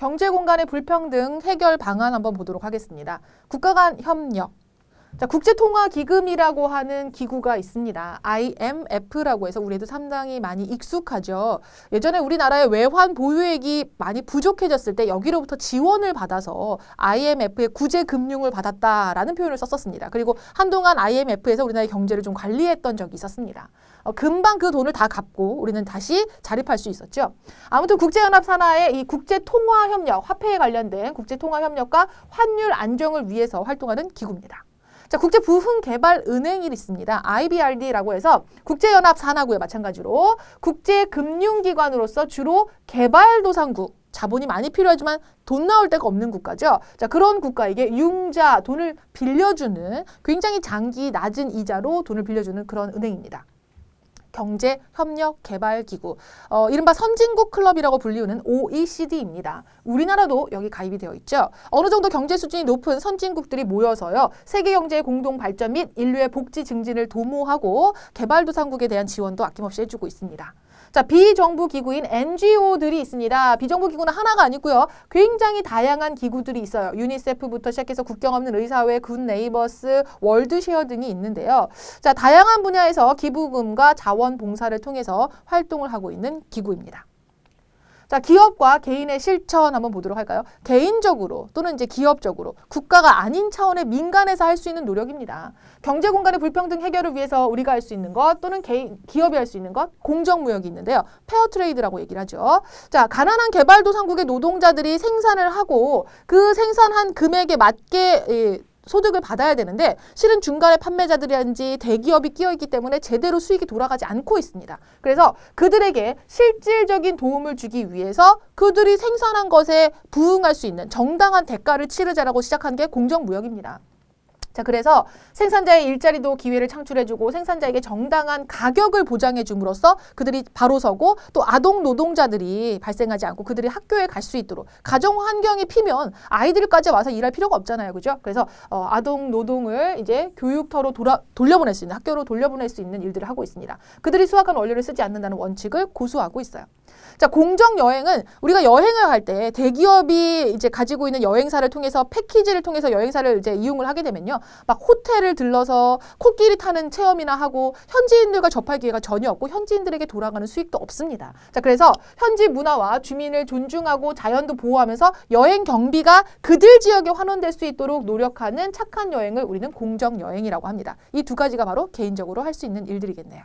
경제 공간의 불평등 해결 방안 한번 보도록 하겠습니다. 국가 간 협력. 자, 국제통화기금이라고 하는 기구가 있습니다. IMF라고 해서 우리도 상당히 많이 익숙하죠. 예전에 우리나라의 외환 보유액이 많이 부족해졌을 때 여기로부터 지원을 받아서 IMF의 구제 금융을 받았다라는 표현을 썼었습니다. 그리고 한동안 IMF에서 우리나라의 경제를 좀 관리했던 적이 있었습니다. 어, 금방 그 돈을 다 갚고 우리는 다시 자립할 수 있었죠. 아무튼 국제연합 산하의 이 국제통화협력, 화폐에 관련된 국제통화협력과 환율 안정을 위해서 활동하는 기구입니다. 자, 국제 부흥 개발 은행이 있습니다. IBRD라고 해서 국제 연합 산하구에 마찬가지로 국제 금융 기관으로서 주로 개발도상국, 자본이 많이 필요하지만 돈 나올 데가 없는 국가죠. 자, 그런 국가에게 융자, 돈을 빌려주는 굉장히 장기 낮은 이자로 돈을 빌려주는 그런 은행입니다. 경제협력개발기구, 어, 이른바 선진국 클럽이라고 불리우는 OECD입니다. 우리나라도 여기 가입이 되어 있죠. 어느 정도 경제 수준이 높은 선진국들이 모여서요, 세계 경제의 공동 발전 및 인류의 복지 증진을 도모하고 개발도상국에 대한 지원도 아낌없이 해주고 있습니다. 자, 비정부 기구인 NGO들이 있습니다. 비정부 기구는 하나가 아니고요. 굉장히 다양한 기구들이 있어요. 유니세프부터 시작해서 국경 없는 의사회, 군 네이버스, 월드쉐어 등이 있는데요. 자, 다양한 분야에서 기부금과 자원 봉사를 통해서 활동을 하고 있는 기구입니다. 자, 기업과 개인의 실천 한번 보도록 할까요? 개인적으로 또는 이제 기업적으로 국가가 아닌 차원의 민간에서 할 수 있는 노력입니다. 경제 공간의 불평등 해결을 위해서 우리가 할 수 있는 것 또는 개인 기업이 할 수 있는 것 공정 무역이 있는데요. 페어 트레이드라고 얘기를 하죠. 자, 가난한 개발도상국의 노동자들이 생산을 하고 그 생산한 금액에 맞게 예, 소득을 받아야 되는데 실은 중간에 판매자들이라든지 대기업이 끼어 있기 때문에 제대로 수익이 돌아가지 않고 있습니다. 그래서 그들에게 실질적인 도움을 주기 위해서 그들이 생산한 것에 부응할 수 있는 정당한 대가를 치르자라고 시작한 게 공정무역입니다. 자, 그래서 생산자의 일자리도 기회를 창출해주고 생산자에게 정당한 가격을 보장해줌으로써 그들이 바로 서고 또 아동 노동자들이 발생하지 않고 그들이 학교에 갈 수 있도록 가정 환경이 피면 아이들까지 와서 일할 필요가 없잖아요, 그죠? 그래서 어, 아동 노동을 이제 교육터로 돌아, 돌려보낼 수 있는 학교로 돌려보낼 수 있는 일들을 하고 있습니다. 그들이 수학한 원료를 쓰지 않는다는 원칙을 고수하고 있어요. 자, 공정 여행은 우리가 여행을 할 때 대기업이 이제 가지고 있는 여행사를 통해서 패키지를 통해서 여행사를 이제 이용을 하게 되면요. 막 호텔을 들러서 코끼리 타는 체험이나 하고 현지인들과 접할 기회가 전혀 없고 현지인들에게 돌아가는 수익도 없습니다. 자, 그래서 현지 문화와 주민을 존중하고 자연도 보호하면서 여행 경비가 그들 지역에 환원될 수 있도록 노력하는 착한 여행을 우리는 공정 여행이라고 합니다. 이 두 가지가 바로 개인적으로 할 수 있는 일들이겠네요.